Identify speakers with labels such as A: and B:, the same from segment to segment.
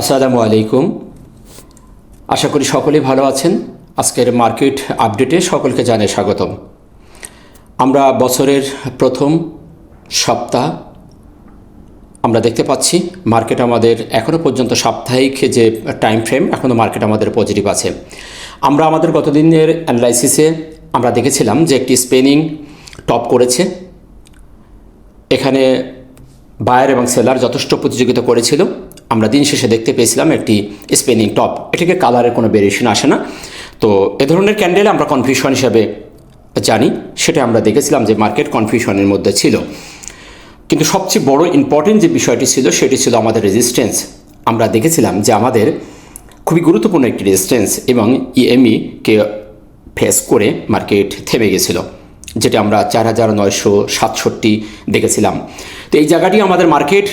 A: আসসালামু আলাইকুম। আশা করি সকলেই ভালো আছেন। আজকের মার্কেট আপডেটে সকলকে জানাই স্বাগতম। আমরা বছরের প্রথম সপ্তাহ আমরা দেখতে পাচ্ছি, মার্কেট আমাদের এখনও পর্যন্ত সাপ্তাহিক যে টাইম ফ্রেম এখনও মার্কেট আমাদের পজিটিভ আছে। আমরা আমাদের গতদিনের অ্যানালাইসিসে আমরা দেখেছিলাম যে একটি স্পেনিং টপ করেছে। এখানে বায়ার এবং সেলার যথেষ্ট প্রতিযোগিতা করেছিল। আমরা দিন শেষে দেখতে পেয়েছিলাম একটি স্পেনিং টপ এটাকে কালারের কোনো ভেরিয়েশন আসে না। তো এ ধরনের ক্যান্ডেল আমরা কনফিউশন হিসাবে জানি। সেটা আমরা দেখেছিলাম যে মার্কেট কনফিউশনের মধ্যে ছিল। কিন্তু সবচেয়ে বড় ইম্পর্টেন্ট যে বিষয়টি ছিল, সেটি ছিল আমাদের রেজিস্ট্যান্স আমরা দেখেছিলাম যে আমাদের খুবই গুরুত্বপূর্ণ একটি রেজিস্ট্যান্স এবং ইএমইকে ফেস করে মার্কেট থেমে গেছিল, যেটা আমরা চার হাজার নয়শো সাতষট্টি দেখেছিলাম। তো এই জায়গাটি আমাদের মার্কেট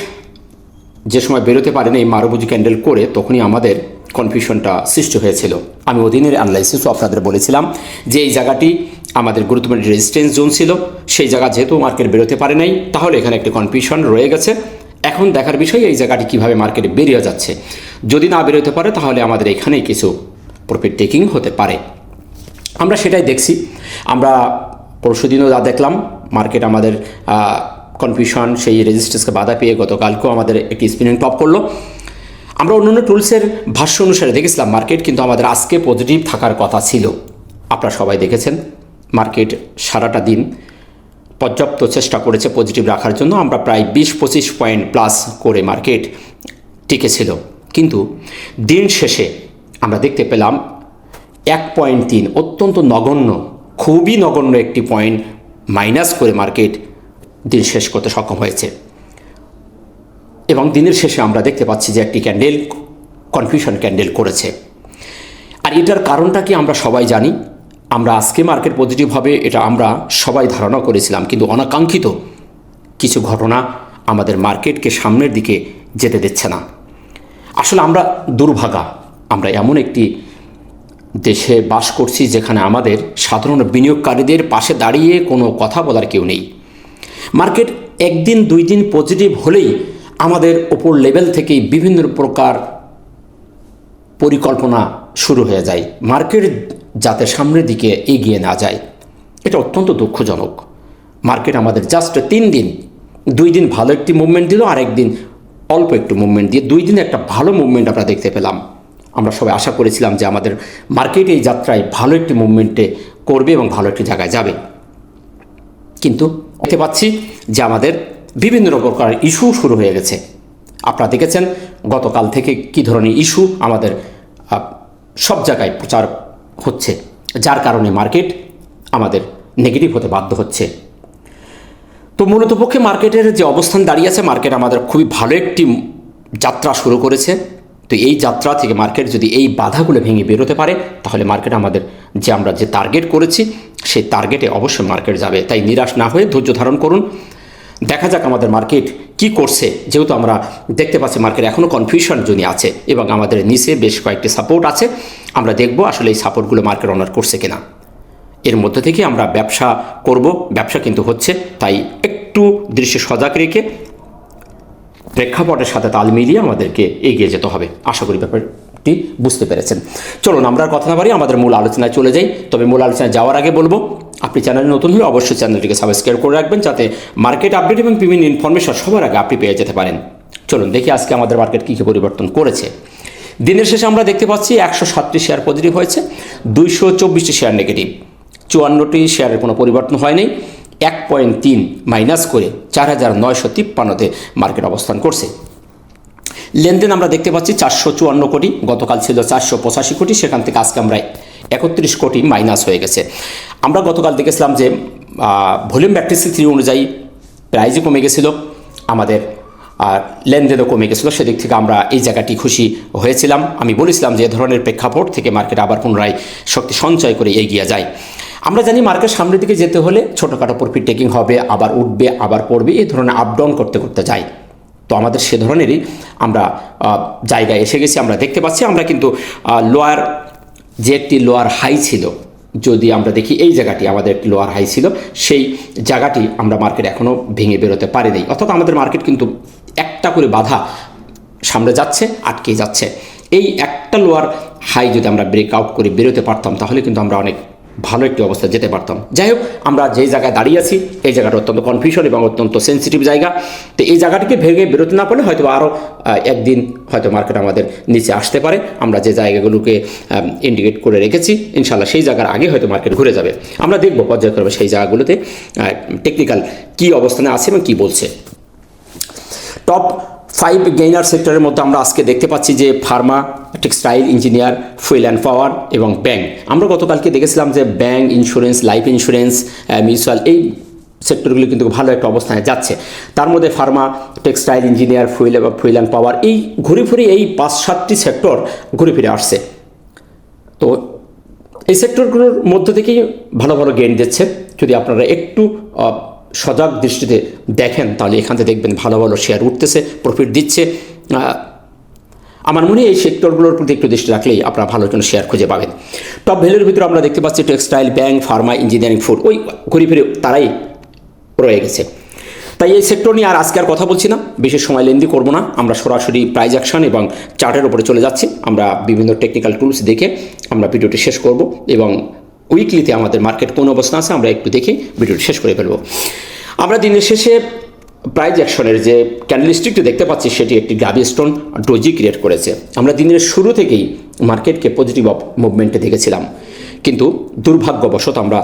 A: যে সময় বেরোতে পারেন এই মারুবুজি ক্যান্ডেল করে তখনই আমাদের কনফিউশনটা সৃষ্টি হয়েছিল। আমি অধীনের অ্যানালাইসিসও আপনাদের বলেছিলাম যে এই জায়গাটি আমাদের গুরুত্বপূর্ণ রেজিস্ট্যান্স জোন ছিল। সেই জায়গা যেহেতু মার্কেট বেরোতে পারে নাই, তাহলে এখানে একটি কনফিউশন রয়ে গেছে। এখন দেখার বিষয় এই জায়গাটি কীভাবে মার্কেটে বেরিয়ে যাচ্ছে। যদি না বেরোতে পারে, তাহলে আমাদের এখানেই কিছু প্রফিট টেকিং হতে পারে। আমরা সেটাই দেখছি। আমরা পরশুদিনও যা দেখলাম মার্কেট আমাদের কনফিউশন সেই রেজিস্ট্যান্সকে বাধা পেয়ে গতকালকেও আমাদের একটি স্পিনিং টপ করল। আমরা অন্যান্য টুলসের ভাষ্য অনুসারে দেখেছিলাম মার্কেট কিন্তু আমাদের আজকে পজিটিভ থাকার কথা ছিল। আপনারা সবাই দেখেছেন মার্কেট সারাটা দিন পর্যাপ্ত চেষ্টা করেছে পজিটিভ রাখার জন্য। আমরা প্রায় বিশ পঁচিশ পয়েন্ট প্লাস করে মার্কেট টিকেছিল। কিন্তু দিন শেষে আমরা দেখতে পেলাম, এক পয়েন্ট তিন অত্যন্ত নগণ্য, খুবই নগণ্য একটি পয়েন্ট মাইনাস করে মার্কেট দিন শেষ করতে সক্ষম হয়েছে। এবং দিনের শেষে আমরা দেখতে পাচ্ছি যে একটি ক্যান্ডেল কনফিউশন ক্যান্ডেল করেছে। আর এটার কারণটা কি আমরা সবাই জানি? আমরা আজকে মার্কেট পজিটিভ হবে এটা আমরা সবাই ধারণা করেছিলাম, কিন্তু অনাকাঙ্ক্ষিত কিছু ঘটনা আমাদের মার্কেটকে সামনের দিকে যেতে দিচ্ছে না। আসলে আমরা দুর্ভাগা। আমরা এমন একটি দেশে বাস করছি যেখানে আমাদের সাধারণ বিনিয়োগকারীদের পাশে দাঁড়িয়ে কোনো কথা বলার কেউ নেই। মার্কেট একদিন, দুই দিন পজিটিভ হলেই আমাদের ওপর লেভেল থেকেই বিভিন্ন প্রকার পরিকল্পনা শুরু হয়ে যায়। মার্কেট যাতে সামনের দিকে এগিয়ে না যায়, এটা অত্যন্ত দুঃখজনক। মার্কেট আমাদের জাস্ট তিন দিন, দুই দিন ভালো একটি মুভমেন্ট দিল আর একদিন অল্প একটু মুভমেন্ট দিয়ে দুই দিন একটা ভালো মুভমেন্ট আমরা দেখতে পেলাম। আমরা সবাই আশা করেছিলাম যে আমাদের মার্কেট এই যাত্রায় ভালো একটি মুভমেন্টে করবে এবং ভালো একটি জায়গায় যাবে। কিন্তু দেখতে পাচ্ছি, যে আমাদের বিভিন্ন প্রকার ইস্যু শুরু হয়ে গেছে। আপনারা দেখেছেন গতকাল থেকে কী ধরনের ইস্যু আমাদের সব জায়গায় প্রচার হচ্ছে, যার কারণে মার্কেট আমাদের নেগেটিভ হতে বাধ্য হচ্ছে। তো মূলত পক্ষে মার্কেটের যে অবস্থান দাঁড়িয়ে আছে, মার্কেট আমাদের খুবই ভালো একটি যাত্রা শুরু করেছে। তো এই যাত্রা থেকে মার্কেট যদি এই বাধাগুলো ভেঙে বেরোতে পারে, তাহলে মার্কেট আমাদের যে আমরা যে টার্গেট করেছি, সেই টার্গেটে অবশ্যই মার্কেট যাবে। তাই নিরাশ না হয়ে ধৈর্য ধারণ করুন। দেখা যাক আমাদের মার্কেট কি করছে। যেহেতু আমরা দেখতে পাচ্ছি মার্কেট এখনও কনফিউশন জোনে আছে এবং আমাদের নিচে বেশ কয়েকটি সাপোর্ট আছে। আমরা দেখব আসলে এই সাপোর্টগুলো মার্কেট অনার করছে কিনা। এর মধ্যে থেকে আমরা ব্যবসা করব। ব্যবসা কিন্তু হচ্ছে, তাই একটু দৃশ্য সজাগ রেখে প্রেক্ষাপটের সাথে তাল মিলিয়ে আমাদেরকে এগিয়ে যেতে হবে। আশা করি ব্যাপারটি বুঝতে পেরেছেন। চলুন, আমরা কথা না আমাদের মূল আলোচনায় চলে যাই। তবে মূল আলোচনায় যাওয়ার আগে বলব, আপনি চ্যানেলে নতুন হলে অবশ্যই চ্যানেলটিকে সাবস্ক্রাইব করে রাখবেন যাতে মার্কেট আপডেট এবং বিভিন্ন ইনফরমেশন সবার আগে আপনি পেয়ে যেতে পারেন। চলুন, দেখি আজকে আমাদের মার্কেট কী কী পরিবর্তন করেছে। দিনের শেষে আমরা দেখতে পাচ্ছি একশো সাতটি শেয়ার পজিটিভ হয়েছে, দুইশো চব্বিশটি শেয়ার নেগেটিভ চুয়ান্নটি শেয়ারের কোনো পরিবর্তন হয়নি। এক পয়েন্ট তিন মাইনাস করে চার হাজার নয়শো তিপ্পান্নতে মার্কেট অবস্থান করছে। লেনদেন আমরা দেখতে পাচ্ছি চারশো চুয়ান্ন কোটি, গতকাল ছিল চারশো পঁচাশি কোটি, সেখান থেকে আজকে আমরা একত্রিশ কোটি মাইনাস হয়ে গেছে। আমরা গতকাল দেখেছিলাম যে ভলিউম ব্যাকটিসি থ্রি অনুযায়ী প্রাইজও কমে গেছিল, আমাদের আর লেনদেনও কমে গেছিল, সেদিক থেকে আমরা এই জায়গাটি খুশি হয়েছিলাম। আমি বলেছিলাম যে, এ ধরনের প্রেক্ষাপট থেকে মার্কেট আবার পুনরায় শক্তি সঞ্চয় করে এগিয়ে যায়। আমরা জানি মার্কেট সামনের দিকে যেতে হলে ছোটোখাটো প্রফিট টেকিং হবে, আবার উঠবে, আবার পড়বে, এই ধরনের আপ ডাউন করতে করতে যায়। তো আমাদের সে ধরনেরই আমরা জায়গায় এসে গেছি, আমরা দেখতে পাচ্ছি, আমরা কিন্তু লোয়ার যে একটি লোয়ার হাই ছিল, যদি আমরা দেখি এই জায়গাটি আমাদের একটি লোয়ার হাই ছিল, সেই জায়গাটি আমরা মার্কেট এখনও ভেঙে বেরোতে পারিনি। অর্থাৎ আমাদের মার্কেট কিন্তু একটা করে বাধা সামনে যাচ্ছে আটকে যাচ্ছে। এই একটা লোয়ার হাই যদি আমরা ব্রেক আউট করে বেরোতে পারতাম, তাহলে কিন্তু আমরা অনেক ভালো একটি অবস্থায় যেতে পারতাম। যাই হোক, আমরা যেই জায়গায় দাঁড়িয়ে আছি, এই জায়গাটা অত্যন্ত কনফিউশন এবং অত্যন্ত সেন্সিটিভ জায়গা। তো এই জায়গাটিকে ভেঙে বেরোতে না পারলে হয়তো আরও একদিন হয়তো মার্কেট আমাদের নিচে আসতে পারে। আমরা যে জায়গাগুলোকে ইন্ডিকেট করে রেখেছি ইনশাল্লাহ সেই জায়গার আগে হয়তো মার্কেট ঘুরে যাবে। আমরা দেখব পর্যায়ক্রমে সেই জায়গাগুলোতে টেকনিক্যাল কী অবস্থানে আছে এবং কী বলছে। টপ ফাইভ গেইনার সেক্টরের মধ্যে আমরা আজকে দেখতে পাচ্ছি যে pharma textile engineer fuel and power এবং ব্যাংক আমরা গতকালকে দেখেছিলাম যে bank insurance life insurance mutual এই সেক্টরগুলি কিন্তু ভালো একটা অবস্থানে যাচ্ছে। তার মধ্যে ফার্মা টেক্সটাইল ইঞ্জিনিয়ার ফুয়েল এবং ফুয়েল অ্যান্ড পাওয়ার এই ঘুরে ফিরে এই পাঁচ সাতটি সেক্টর ঘুরে ফিরে আসছে। তো এই সেক্টরগুলোর মধ্য থেকেই ভালো ভালো গেইন দিচ্ছে। যদি আপনারা একটু সজাগ দৃষ্টিতে দেখেন, তাহলে এখান থেকে দেখবেন ভালো ভালো শেয়ার উঠতেছে প্রফিট দিচ্ছে। আমার মনে এই সেক্টরগুলোর প্রতি একটু দৃষ্টি রাখলেই আপনারা ভালো জন্য শেয়ার খুঁজে পাবেন। টপ ভ্যালুর ভিতরে আমরা দেখতে পাচ্ছি textile bank pharma engineering food ওই ঘুরে ফিরে তারাই রয়ে গেছে। তাই এই সেক্টর নিয়ে আর আজকে আর কথা বলছি না বেশি সময় লেন্দি করব না। আমরা সরাসরি প্রাইজ অ্যাকশন এবং চার্টের উপরে চলে যাচ্ছি। আমরা বিভিন্ন টেকনিক্যাল টুলস দেখে আমরা ভিডিওটি শেষ করব এবং উইকলিতে আমাদের মার্কেট কোন অবস্থা আছে, আমরা একটু দেখে ভিডিওটি শেষ করে ফেলব। আমরা দিনের শেষে প্রাইজ অ্যাকশনের যে ক্যান্ডেলস্টিকটি দেখতে পাচ্ছি, সেটি একটি গ্রাবি স্টোন ডোজি ক্রিয়েট করেছে। আমরা দিনের শুরু থেকেই মার্কেটকে পজিটিভ মুভমেন্টে দেখেছিলাম। কিন্তু দুর্ভাগ্যবশত আমরা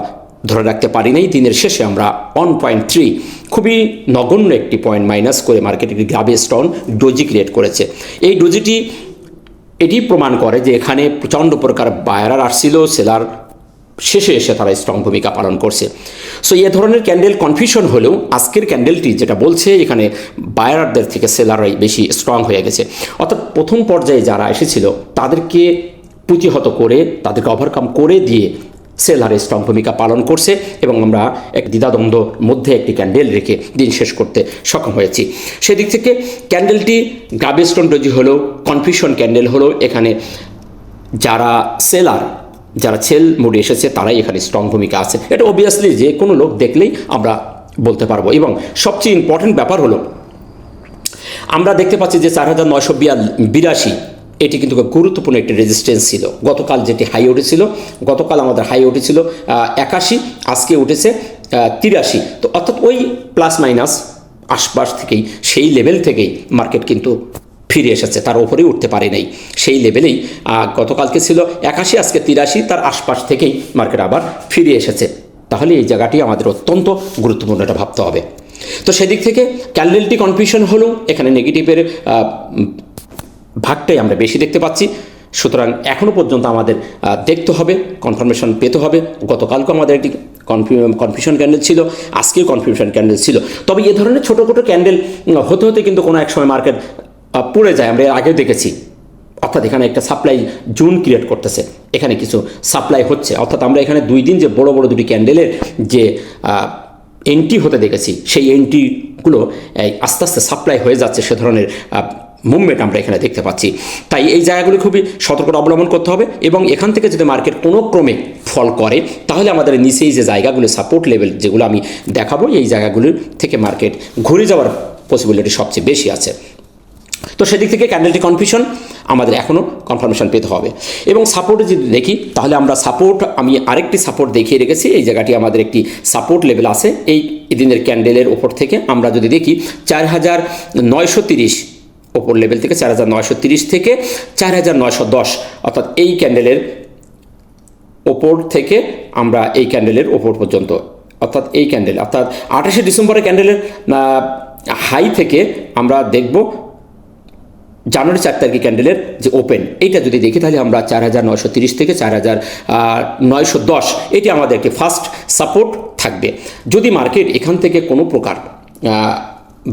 A: ধরে রাখতে পারি নাই, দিনের শেষে আমরা ওয়ান পয়েন্ট থ্রি খুবই নগণ্য একটি পয়েন্ট মাইনাস করে মার্কেট একটি গ্রাবি স্টোন ডোজি ক্রিয়েট করেছে। এই ডোজিটি এটি প্রমাণ করে যে এখানে প্রচণ্ড প্রকার বায়ারার আসছিল সেলার শেষে এসে তারা স্ট্রং ভূমিকা পালন করছে। সো এ ধরনের ক্যান্ডেল কনফিউশন হলেও আজকের ক্যান্ডেলটি যেটা বলছে, এখানে বায়ারদের থেকে সেলাররাই বেশি স্ট্রং হয়ে গেছে। অর্থাৎ প্রথম পর্যায়ে যারা এসেছিল, তাদেরকে প্রতিহত করে, তাদেরকে ওভারকাম করে দিয়ে সেলারে স্ট্রং ভূমিকা পালন করছে এবং আমরা এক দ্বিধাদ্বন্দ্ব মধ্যে একটি ক্যান্ডেল রেখে দিন শেষ করতে সক্ষম হয়েছি। সেদিক থেকে ক্যান্ডেলটি গাবেস্টন ডোজি হলো কনফিউশন ক্যান্ডেল হলো। এখানে যারা সেলার যারা সেল মোডে এসেছে, তারাই এখানে স্ট্রং ভূমিকা আছে। এটা অবভিয়াসলি যে কোনো লোক দেখলেই আমরা বলতে পারব। এবং সবচেয়ে ইম্পর্টেন্ট ব্যাপার হলো, আমরা দেখতে পাচ্ছি যে চার হাজার নয়শো বিরাশি, এটি কিন্তু গুরুত্বপূর্ণ একটি রেজিস্ট্যান্স ছিল। গতকাল যেটি হাই উঠেছিল গতকাল আমাদের হাই উঠেছিল একাশি, আজকে উঠেছে তিরাশি। তো অর্থাৎ ওই প্লাস মাইনাস আশপাশ থেকেই, সেই লেভেল থেকেই মার্কেট কিন্তু ফিরে এসেছে, তার ওপরেই উঠতে পারে নাই। সেই লেভেলেই গতকালকে ছিল একাশি, আজকে তিরাশি, তার আশপাশ থেকেই মার্কেট আবার ফিরে এসেছে। তাহলে এই জায়গাটি আমাদের অত্যন্ত গুরুত্বপূর্ণ এটা ভাবতে হবে। তো সেদিক থেকে ক্যান্ডেলটি কনফিউশন হলেও এখানে নেগেটিভের ভাগটাই আমরা বেশি দেখতে পাচ্ছি। সুতরাং এখনও পর্যন্ত আমাদের দেখতে হবে কনফার্মেশন পেতে হবে। গতকালকে আমাদের একটি কনফিউশন ক্যান্ডেল ছিল, আজকেও কনফিউশন ক্যান্ডেল ছিল। তবে এ ধরনের ছোটো ছোটো ক্যান্ডেল হতে হতে কিন্তু কোনো এক সময় মার্কেট পড়ে যায়। আমরা এর দেখেছি। অর্থাৎ এখানে একটা সাপ্লাই জোন ক্রিয়েট করতেছে। এখানে কিছু সাপ্লাই হচ্ছে। অর্থাৎ আমরা এখানে দুই দিন যে বড় বড় দুটি ক্যান্ডেলের যে এন্ট্রি হতে দেখেছি, সেই এন্ট্রিগুলো আস্তে আস্তে সাপ্লাই হয়ে যাচ্ছে সে ধরনের মুভমেন্ট আমরা এখানে দেখতে পাচ্ছি। তাই এই জায়গাগুলি খুবই সতর্কতা অবলম্বন করতে হবে এবং এখান থেকে যদি মার্কেট কোনো ক্রমে ফল করে, তাহলে আমাদের নিচেই যে জায়গাগুলো সাপোর্ট লেভেল যেগুলো আমি দেখাবো, এই জায়গাগুলির থেকে মার্কেট ঘুরে যাওয়ার পসিবিলিটি সবচেয়ে বেশি আছে। তো সেদিক থেকে ক্যান্ডেলটি কনফিউশন আমাদের এখনও কনফার্মেশন পেতে হবে। এবং সাপোর্টে যদি দেখি, তাহলে আমরা সাপোর্ট আমি আরেকটি সাপোর্ট দেখিয়ে রেখেছি। এই জায়গাটি আমাদের একটি সাপোর্ট লেভেল আছে। এই দিনের ক্যান্ডেলের ওপর থেকে আমরা যদি দেখি, চার হাজার নয়শো তিরিশ ওপর লেভেল থেকে চার হাজার নয়শো তিরিশ থেকে চার হাজার নয়শো দশ, অর্থাৎ এই ক্যান্ডেলের ওপর থেকে আমরা এই ক্যান্ডেলের ওপর পর্যন্ত, অর্থাৎ এই ক্যান্ডেল অর্থাৎ আঠাশে ডিসেম্বরের ক্যান্ডেলের হাই থেকে আমরা দেখব জানুয়ারি চার তারিখে ক্যান্ডেলের যে ওপেন, এইটা যদি দেখি তাহলে আমরা চার হাজার নয়শো তিরিশ থেকে চার হাজার নয়শো দশ, এটি আমাদের একটি ফার্স্ট সাপোর্ট থাকবে। যদি মার্কেট এখান থেকে কোনো প্রকার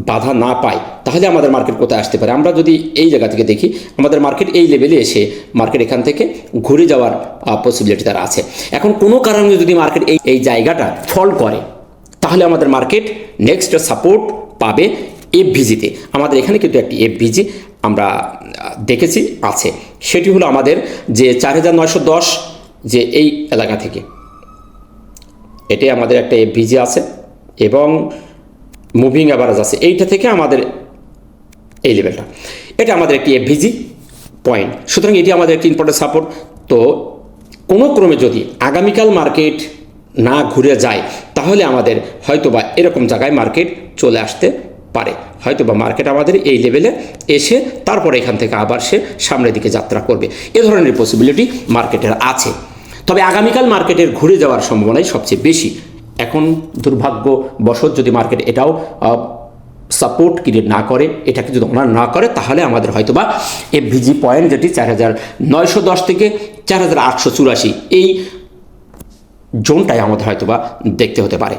A: বাধা না পায়, তাহলে আমাদের মার্কেট কোথায় আসতে পারে? আমরা যদি এই জায়গা থেকে দেখি, আমাদের মার্কেট এই লেভেলে এসে মার্কেট এখান থেকে ঘুরে যাওয়ার পসিবিলিটি তারা আছে। এখন কোনো কারণে যদি মার্কেট এই এই জায়গাটা ফল করে, তাহলে আমাদের মার্কেট নেক্সট সাপোর্ট পাবে এফভিজিতে আমাদের এখানে কিন্তু একটি এফভিজি আমরা দেখেছি, আছে। সেটি হলো আমাদের যে চার হাজার নয়শো দশ যে এই এলাকা থেকে। এটাই আমাদের একটা এফভিজি আছে এবং মুভিং অ্যাভারেজ আছে। এইটা থেকে আমাদের এই লেভেলটা এটা আমাদের একটি এফভিজি পয়েন্ট সুতরাং এটি আমাদের একটি ইম্পর্টেন্ট সাপোর্ট তো কোনো ক্রমে যদি আগামীকাল মার্কেট না ঘুরে যায়, তাহলে আমাদের হয়তোবা এরকম জায়গায় মার্কেট চলে আসতে পারে। হয়তো বা মার্কেট আমাদের এই লেভেলে এসে তারপরে এখান থেকে আবার সে সামনের দিকে যাত্রা করবে। এ ধরনের পসিবিলিটি মার্কেটের আছে। তবে আগামীকাল মার্কেটের ঘুরে যাওয়ার সম্ভাবনাই সবচেয়ে বেশি। এখন দুর্ভাগ্যবশত যদি মার্কেট এটাও সাপোর্ট ক্রিয়েট না করে, এটাকে যদি ওনার না করে, তাহলে আমাদের হয়তোবা এফভিজি পয়েন্ট যেটি চার হাজার নয়শো দশ থেকে চার হাজার আটশো চুরাশি, এই জোনটাই আমাদের হয়তোবা দেখতে হতে পারে।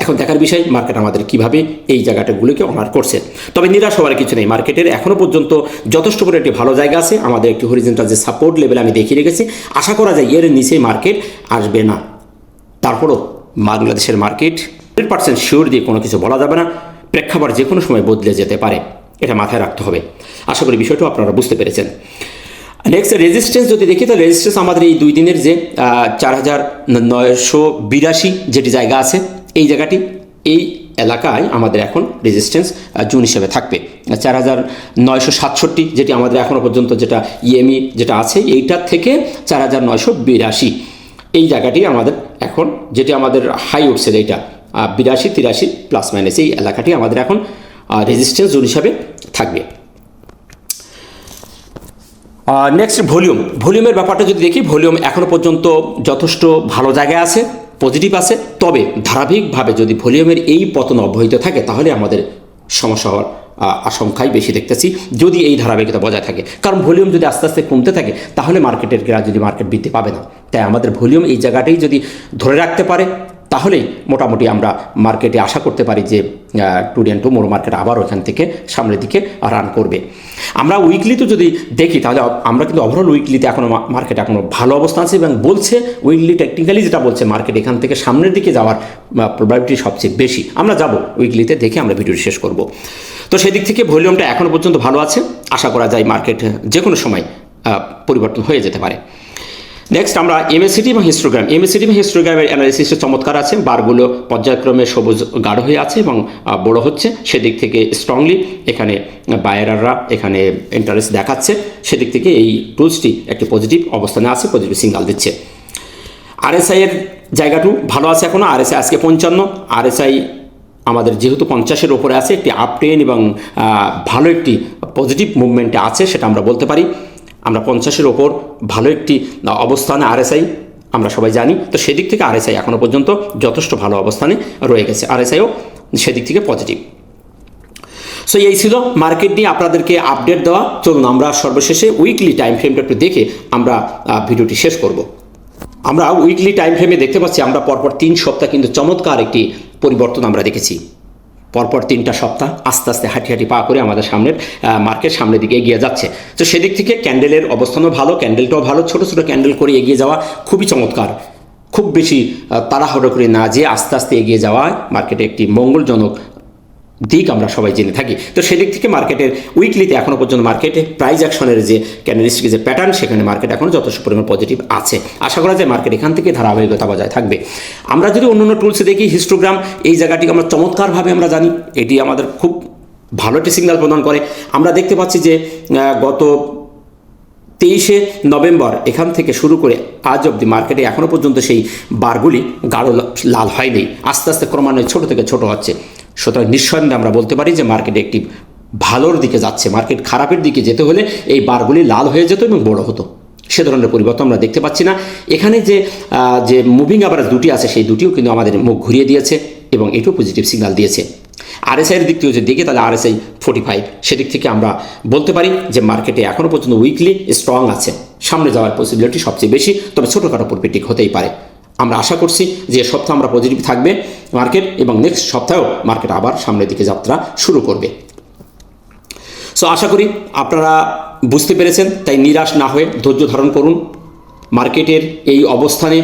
A: এখন দেখার বিষয় মার্কেট আমাদের কীভাবে এই জায়গাটাগুলোকে অনার করছে। তবে নিরাশ হওয়ার কিছু নেই মার্কেটের এখনও পর্যন্ত যথেষ্ট করে একটি ভালো জায়গা আছে, আমাদের একটি হরিজেন্টাল যে সাপোর্ট লেভেল আমি দেখিয়ে রেখেছি। আশা করা যায় এর নিচে মার্কেট আসবে না। তারপরও বাংলাদেশের মার্কেট হান্ড্রেড পার্সেন্ট শিওর দিয়ে কোনো কিছু বলা যাবে না, প্রেক্ষাপট যে কোনো সময় বদলে যেতে পারে, এটা মাথায় রাখতে হবে। আশা করি বিষয়টাও আপনারা বুঝতে পেরেছেন। নেক্সট রেজিস্ট্যান্স যদি দেখি তো রেজিস্ট্যান্স আমাদের এই দুই দিনের যে চার হাজার নয়শো বিরাশি যেটি জায়গা আছে এই জায়গাটি এই এলাকায় আমাদের এখন রেজিস্ট্যান্স জুন হিসেবে থাকবে। চার হাজার নয়শো সাতষট্টি যেটি আমাদের এখনও পর্যন্ত যেটা ইএমই যেটা আছে, এইটার থেকে চার হাজার নয়শো বিরাশি। এই জায়গাটি আমাদের এখন, যেটি আমাদের হাই উঠছে এইটা বিরাশি, তিরাশি প্লাস মাইনাস এই এলাকাটি আমাদের এখন রেজিস্ট্যান্স জোন হিসাবে থাকবে। নেক্সট ভলিউম ভলিউমের ব্যাপারটা যদি দেখি ভলিউম এখনও পর্যন্ত যথেষ্ট ভালো জায়গায় আছে। পজিটিভ আছে, তবে ধারাবাহিকভাবে যদি ভলিউমের এই পতন অব্যাহত থাকে, তাহলে আমাদের সমস্যা হওয়ার আশঙ্কাই বেশি দেখতেছি, যদি এই ধারাবাহিকতা বজায় থাকে। কারণ ভলিউম যদি আস্তে আস্তে কমতে থাকে, তাহলে মার্কেটের যদি মার্কেট বৃদ্ধি পাবে না। তাই আমাদের ভলিউম এই জায়গাটাই যদি ধরে রাখতে পারে, তাহলেই মোটামুটি আমরা মার্কেটে আশা করতে পারি যে today tomorrow market আবার ওখান থেকে সামনের দিকে রান করবে। আমরা উইকলিতে যদি দেখি, তাহলে আমরা কিন্তু ওভারঅল উইকলিতে এখনও মার্কেট এখনও ভালো অবস্থা আছে এবং বলছে উইকলি টেকনিক্যালি যেটা বলছে মার্কেট এখান থেকে সামনের দিকে যাওয়ার প্রবাবিলিটি সবচেয়ে বেশি। আমরা যাব উইকলিতে দেখে আমরা ভিডিওটি শেষ করব। তো সেদিক থেকে ভলিউমটা এখনও পর্যন্ত ভালো আছে। আশা করা যায় মার্কেট যে কোনো সময় পরিবর্তন হয়ে যেতে পারে। নেক্সট আমরা এমএসিটি এবং হিস্টোগ্রাম এমএসিটি এবং হিস্টোগ্রামের অ্যানালিসিসে চমৎকার আছে। বারগুলো পর্যায়ক্রমে সবুজ গাঢ় হয়ে আছে এবং বড় হচ্ছে। সেদিক থেকে স্ট্রংলি এখানে বায়াররা এখানে ইন্টারেস্ট দেখাচ্ছে। সেদিক থেকে এই টুলসটি একটি পজিটিভ অবস্থানে আছে পজিটিভ সিগনাল দিচ্ছে। আরএসআই এর জায়গাটু ভালো আছে এখনও আরএসআই আজকে পঞ্চান্ন। আরএসআই আমাদের যেহেতু পঞ্চাশের ওপরে আছে, একটি আপ এবং ভালো একটি পজিটিভ মুভমেন্টে আছে, সেটা আমরা বলতে পারি। আমরা পঞ্চাশের ওপর ভালো একটি অবস্থানে আরএসআই আমরা সবাই জানি। তো সেদিক থেকে আরএসআই এখনও পর্যন্ত যথেষ্ট ভালো অবস্থানে রয়ে গেছে। আরএসআইও সেদিক থেকে পজিটিভ সো এই ছিল মার্কেট নিয়ে আপনাদেরকে আপডেট দেওয়া। চলুন আমরা সর্বশেষে উইকলি টাইম ফ্রেমটা একটু দেখে আমরা ভিডিওটি শেষ করব। আমরা উইকলি টাইম ফ্রেমে দেখতে পাচ্ছি, আমরা পরপর তিন সপ্তাহ কিন্তু চমৎকার একটি পরিবর্তন আমরা দেখেছি। পরপর তিনটা সপ্তাহ আস্তে আস্তে হাঁটি হাঁটি পা করে আমাদের সামনের মার্কেট সামনের দিকে এগিয়ে যাচ্ছে। তো সেদিক থেকে ক্যান্ডেলের অবস্থানও ভালো, ক্যান্ডেলটাও ভালো। ছোট ছোট ক্যান্ডেল করে এগিয়ে যাওয়া খুবই চমৎকার। খুব বেশি তাড়াহুড়ো করে না যে আস্তে আস্তে এগিয়ে যাওয়া মার্কেটে একটি মঙ্গলজনক দিক আমরা সবাই জেনে থাকি। তো সেদিক থেকে মার্কেটের উইকলিতে এখনও পর্যন্ত মার্কেটে প্রাইস অ্যাকশনের যে ক্যান্ডেলিস্টিক যে প্যাটার্ন সেখানে মার্কেট এখনও যথেষ্ট পরিমাণ পজিটিভ আছে। আশা করা যায় মার্কেট এখান থেকে ধারাবাহিকতা বজায় থাকবে। আমরা যদি অন্য অন্য টুলসে দেখি হিস্টোগ্রাম এই জায়গাটিকে আমরা চমৎকারভাবে আমরা জানি। এটি আমাদের খুব ভালো একটি সিগন্যাল প্রদান করে। আমরা দেখতে পাচ্ছি যে গত তেইশে নভেম্বর এখান থেকে শুরু করে আজ অবধি মার্কেটে এখনও পর্যন্ত সেই বারগুলি গাঢ় লাল হয়নি। আস্তে আস্তে ক্রমান্বয়ে ছোট থেকে ছোট হচ্ছে। সুতরাং নিঃসন্দেহে আমরা বলতে পারি যে মার্কেট একটি ভালোর দিকে যাচ্ছে। মার্কেট খারাপের দিকে যেতে হলে এই বারগুলি লাল হয়ে যেত এবং বড় হতো। সে ধরনের পরিবর্তন আমরা দেখতে পাচ্ছি না। এখানে যে যে মুভিং আবার দুটি আছে, সেই দুটিও কিন্তু আমাদের মুখ ঘুরিয়ে দিয়েছে এবং এটিও পজিটিভ সিগন্যাল দিয়েছে। আরএসআইয়ের দিক থেকে যদি দেখি, তাহলে আরএসআই ফোর্টি ফাইভ সেদিক থেকে আমরা বলতে পারি যে মার্কেটে এখনও পর্যন্ত উইকলি স্ট্রং আছে। সামনে যাওয়ার পসিবিলিটি সবচেয়ে বেশি, তবে ছোটোখাটো প্রফিটিক হতেই পারে। আমরা আশা করছি যে সপ্তাহ আমরা পজিটিভ থাকবে মার্কেট এবং নেক্সট সপ্তাহেও মার্কেট আবার সামনের দিকে যাত্রা শুরু করবে। সো আশা করি আপনারা বুঝতে পেরেছেন, তাই নিরাশ না হয়ে ধৈর্য ধারণ করুন। মার্কেটের এই অবস্থানে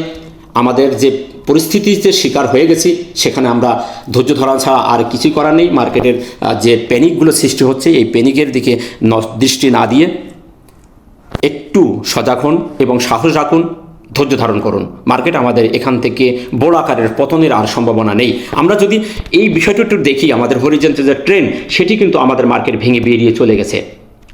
A: আমাদের যে পরিস্থিতিতে শিকার হয়ে গেছি, সেখানে আমরা ধৈর্য ধরা ছাড়া আর কিছুই করার নেই। মার্কেটের যে প্যানিকগুলো সৃষ্টি হচ্ছে, এই প্যানিকের দিকে দৃষ্টি না দিয়ে একটু সজাগ হন এবং সাহস রাখুন। ধৈর্য ধারণ করুন। মার্কেট আমাদের এখান থেকে বড় আকারের পতনের আর সম্ভাবনা নেই। আমরা যদি এই বিষয়টা একটু দেখি, আমাদের হরিজেন্টের যে ট্রেন সেটি কিন্তু আমাদের মার্কেট ভেঙে বেরিয়ে চলে গেছে।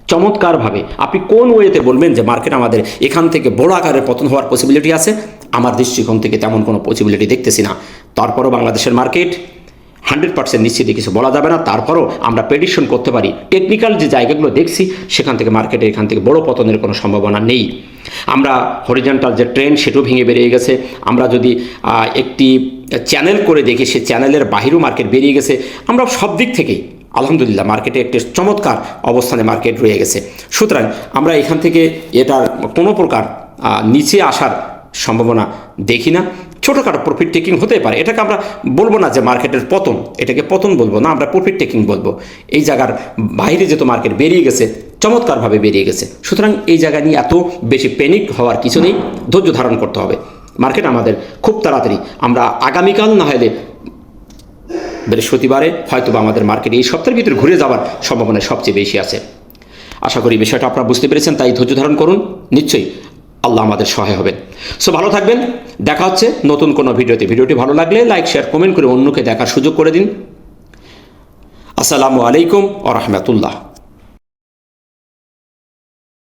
A: চমৎকারভাবে আপনি কোন ওয়েতে বলবেন যে মার্কেট আমাদের এখান থেকে বড় আকারে পতন হওয়ার পসিবিলিটি আছে? আমার দৃষ্টিকোণ থেকে তেমন কোনো পসিবিলিটি দেখতেছি না। তারপরও বাংলাদেশের মার্কেট হান্ড্রেড পার্সেন্ট নিশ্চিত কিছু বলা যাবে না। তারপরও আমরা প্রেডিকশন করতে পারি। টেকনিক্যাল যে জায়গাগুলো দেখছি, সেখান থেকে মার্কেটে এখান থেকে বড় পতনের কোনো সম্ভাবনা নেই। আমরা হরিজেন্টাল যে ট্রেন্ড সেটাও ভেঙে বেরিয়ে গেছে। আমরা যদি একটি চ্যানেল করে দেখি, সে চ্যানেলের বাহিরেও মার্কেট বেরিয়ে গেছে। আমরা সব দিক থেকেই, আলহামদুলিল্লাহ মার্কেটে একটি চমৎকার অবস্থানে মার্কেট রয়ে গেছে। সুতরাং আমরা এখান থেকে এটার কোনো প্রকার নিচে আসার সম্ভাবনা দেখি না। ছোটোখাটো প্রফিট টেকিং হতে পারে। এটাকে আমরা বলব না যে মার্কেটের পতন, এটাকে পতন বলব না, আমরা প্রফিট টেকিং বলব। এই জায়গার বাইরে যেহেতু মার্কেট বেরিয়ে গেছে, চমৎকারভাবে বেরিয়ে গেছে। সুতরাং এই জায়গা নিয়ে এত বেশি প্যানিক হওয়ার কিছু নেই, ধৈর্য ধারণ করতে হবে। মার্কেট আমাদের খুব তাড়াতাড়ি, আমরা আগামীকাল না হলে বৃহস্পতিবারে হয়তো বা আমাদের মার্কেট এই সপ্তাহের ভিতরে ঘুরে যাওয়ার সম্ভাবনা সবচেয়ে বেশি আছে। আশা করি বিষয়টা আপনারা বুঝতে পেরেছেন, তাই ধৈর্য ধারণ করুন। নিশ্চয়ই আল্লাহ আমাদের সহায় হবেন। সো ভালো থাকবেন। দেখা হচ্ছে নতুন কোনো ভিডিওতে। ভিডিওটি ভালো লাগলে লাইক, শেয়ার, কমেন্ট করে অন্যকে দেখার সুযোগ করে দিন। আসসালামু আলাইকুম ও রহমতুল্লাহ।